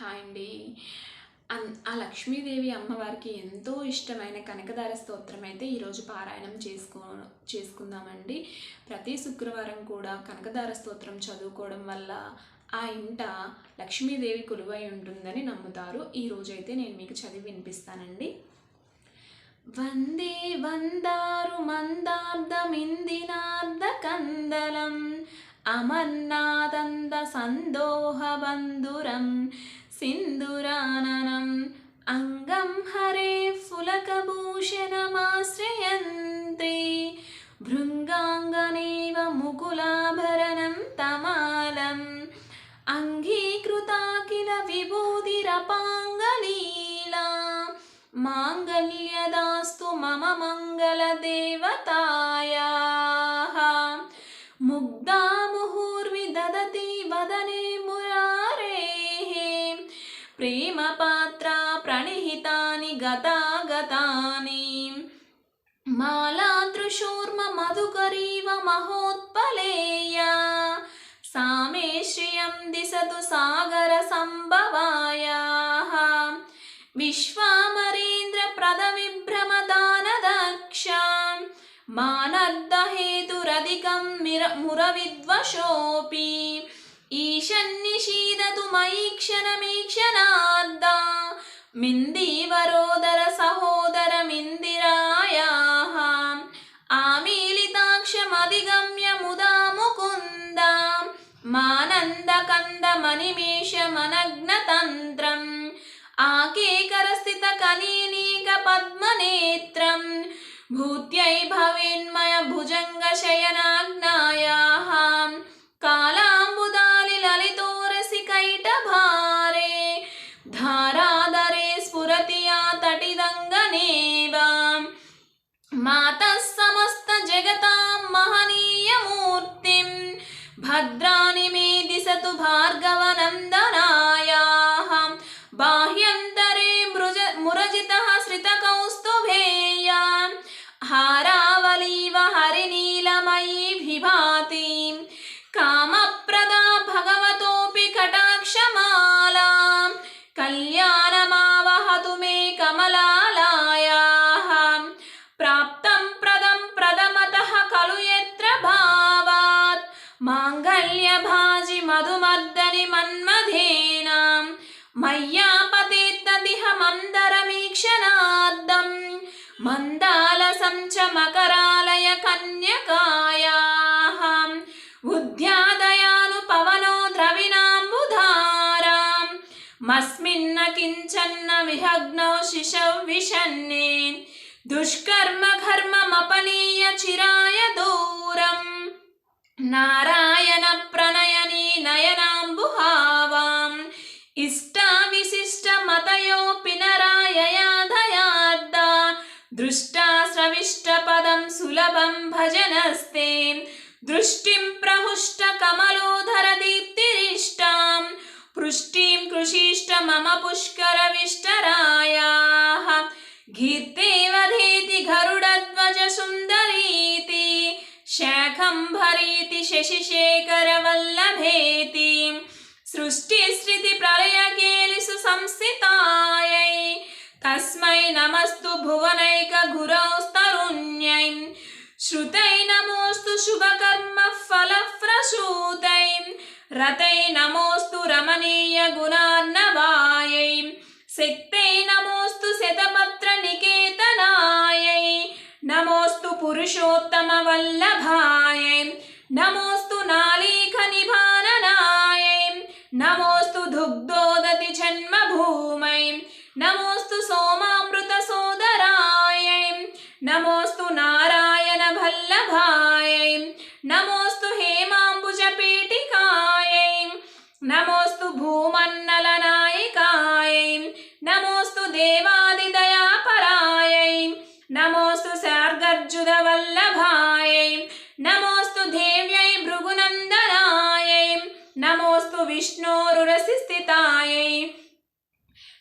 Hi అండి. అన్- ఆ లక్ష్మీదేవి అమ్మవారికి ఎంతో ఇష్టమైన కనకదార స్తోత్రం అయితే ఈరోజు పారాయణం చేసుకో చేసుకుందామండి. ప్రతి శుక్రవారం కూడా కనకదార స్తోత్రం చదువుకోవడం వల్ల ఆ ఇంట లక్ష్మీదేవి కొలువై ఉంటుందని నమ్ముతారు. ఈరోజు అయితే నేను మీకు చదివి వినిపిస్తానండి. వందే వందారు మందార్ధమిందినార్ధ కందలం అమర్నాదంద సందోహ బంధురం సింధురాననం అంగం హరే ఫులకభూషణమాశ్రయంతే భృంగాంగనేవ ముకులాభరణం తమాలం అంగీకృతా కిల విభూతిరపాంగలీలా మాంగళ్యదాస్తు మమ మంగళదేవతాయాः విహితాని గతాగతాని. మాలాతృశూర్మ మధుకరీవ మహోత్పలేయ. సామే శ్రియం దిశతు సాగర సంభవాయాः విశ్వామరేంద్ర ప్రద విభ్రమ దాన దక్షాం మానర్దహేతురధికం మిర మురవిద్వశోపి. ఈశన్నిషీదతు మయి క్షణమీక్షణార్దా మిందీవరోదర సహోదరమిందిరాయాः ఆమీలితాక్షమధిగమ్య ముదా ముకుందా మానందకందమనిమేషమనగ్నతంత్రం ఆకేకరస్థిత కనీనీక పద్మనేత్రం భూత్యై భవేన్మయ భుజంగ శయనాజ్ఞాయాः కాలాంబుదాలి स्थिरतां महनीयमूर्तिं भद्राणि मे दिशतु भार्गवनन्दनायाः। बाह्यन्तरे मृज, मुरजितः श्रितकौस्तुभेयां हारावलीव हरिनीलमयी विभाति कामप्रदा भगवतोऽपि कटाक्षमालां। कल्य పర్ణ్యకాయా ఉద్యాదయాను పవనో ద్రవిణాంబుధారాం. మస్మిన్న కించన్న విహగ్నౌ శిశౌ విషన్నే. దుష్కర్మ ఘర్మమపనీయ చిరాయ దూరం. నారాయణ ప్రణయనీ నయనాంబుహావాం. ఇష్ట पदम सुलभम भजनस्ते दृष्टिं प्रहुष्टकमलोधरदीप्तिरिष्टां पृष्टिं कृषीष्ट मम पुष्करविष्टरायाः। गीते वधेति गरुडध्वजसुन्दरीति शाखं भरेति शशिशेखरवल्लभेति। सृष्टिस्थितिप्रलयकेलिषु संस्थितायै। तस्मै नमस्तु भुवनैकगुरौ శుభకర్మఫలప్రసూతై శ్రుతై నమోస్తు శుభకర్మ ఫలప్రసూతై రతై నమోస్తు రమణీయ గుణార్ణవాయై శక్తై నమోస్తు శతపత్ర నికేతనాయై నమోస్తు పురుషోత్తమ వల్లభాయ నమోస్తు నాలీక నిభాననాయ నమోస్తు దుగ్ధోదతి జన్మభూమై నమోస్తు సోమాం నమోస్తు హేమాంబుజ పీఠికాయై నమోస్తు భూమన్నలనాయికాయై. నమోస్తు దేవాదిదయాపరాయై. నమోస్తు శార్గర్జుద వల్లభాయై నమోస్తు దేవ్యై భృగునందనాయై. నమోస్తు విష్ణోరురసి స్థితాయై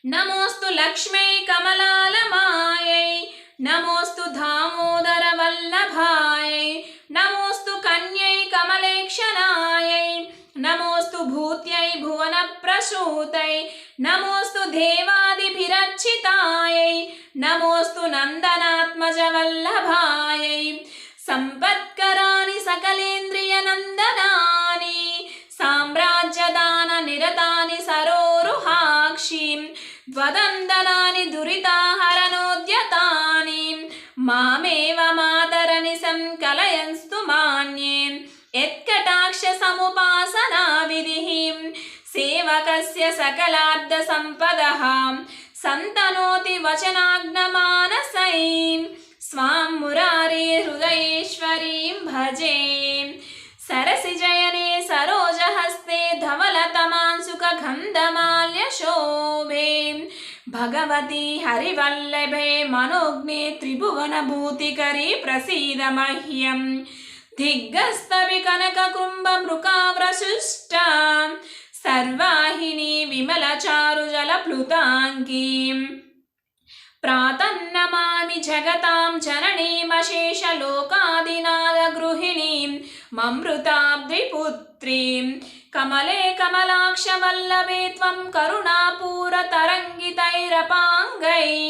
నమోస్తు లక్ష్మై కమలాలమాయై. నమోస్తు దామోదర వల్లభాయ నమోస్తు కన్యై కమలేక్షణాయ నమోస్తు భూత్యై భువన ప్రసూతై నమోస్తు దేవాదిభిరక్షితాయ నమోస్తు నందనాత్మజ వల్లభాయ సంపత్కరాని సకలేంద్రియ నందనాని సామ్రాజ్యదాన నిరతాని సరోరుహాక్షి ద్వదందనాని దురితా మామేవ మాతరని సంకలయంస్తు మాన్యే. యత్కటాక్షసముపాసనా విధి సేవకస్య సకలార్థ సంపద సంతనోతి వచనాగ్నమానసైం స్వాం మురారే హృదయేశ్వరీం భజే. సరసిజయనే సరోజహస్తే ధవలతమాంసుకగంధమాల్యశోభే भगवती हरिवल्लभे मनोज्ञे त्रिभुवनभूतिकरी प्रसीद मह्यम् दिग्गस्तवि कनककुम्भमृकाव्रसुष्टा सर्वाहिनी विमलचारुजलप्लुताङ्गीम् प्रातन्नमामि जगतां जननीमशेषलोकादिनादगृहिणीं కమలే కమలాక్షమల్లవే త్వం కరుణాపూరతరంగితైరపాంగై.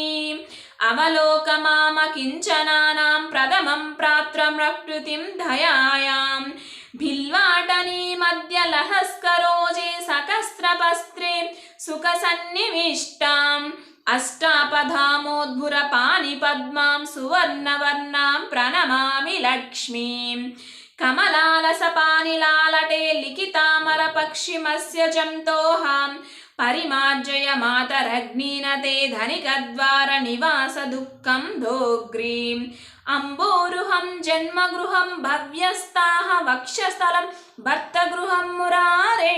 అవలోకమామ కించనానాం ప్రథమం ప్రాత్రం రక్ృతిం ధయాయాం భిల్వాటనీ మధ్య లహస్కరోజే సకస్త్రపస్త్రే సుఖసన్నివిష్టాం. అష్టాపధామోద్భుర పాణిపద్మాం సువర్ణవర్ణాం ప్రణమామి లక్ష్మీం. కమలాలసపానిలాలటే లిఖితామర పక్షిమస్య జంతోహాం పరిమార్జయ మాతరగ్నిన తే ధనికద్వార నివాస దుఃఖం దోగ్రీం అంబోరుహం జన్మగృహం భవ్యస్థాహ వక్షస్థలం భర్తగృహం మురారే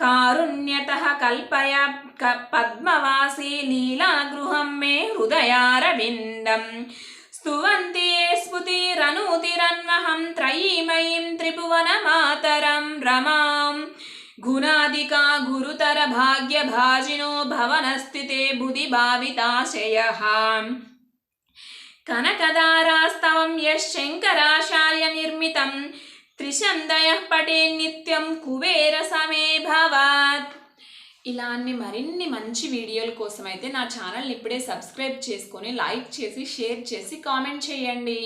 కారుణ్యత కల్పయ పద్మవాసి లీలాగృహం మే హృదయారవిందం స్తువంతి ఏ స్ఫుతిరనూతిరన్వహం త్రయీమయీం త్రిభువనమాతరం రమాం. గుణాదికా గురుతర భాగ్యభాజినో భవనస్థితే బుధి భావితాశయ. కనకదారాస్తవం యశంకరాచార్య నిర్మితం త్రిశందయ పటే నిత్యం కుబేర సమే భవత్ ఇలాన్ని మరిన్ని మంచి వీడియోల కోసం అయితే నా ఛానల్ని ఇప్పుడే సబ్స్క్రైబ్ చేసుకొని లైక్ చేసి షేర్ చేసి కామెంట్ చేయండి.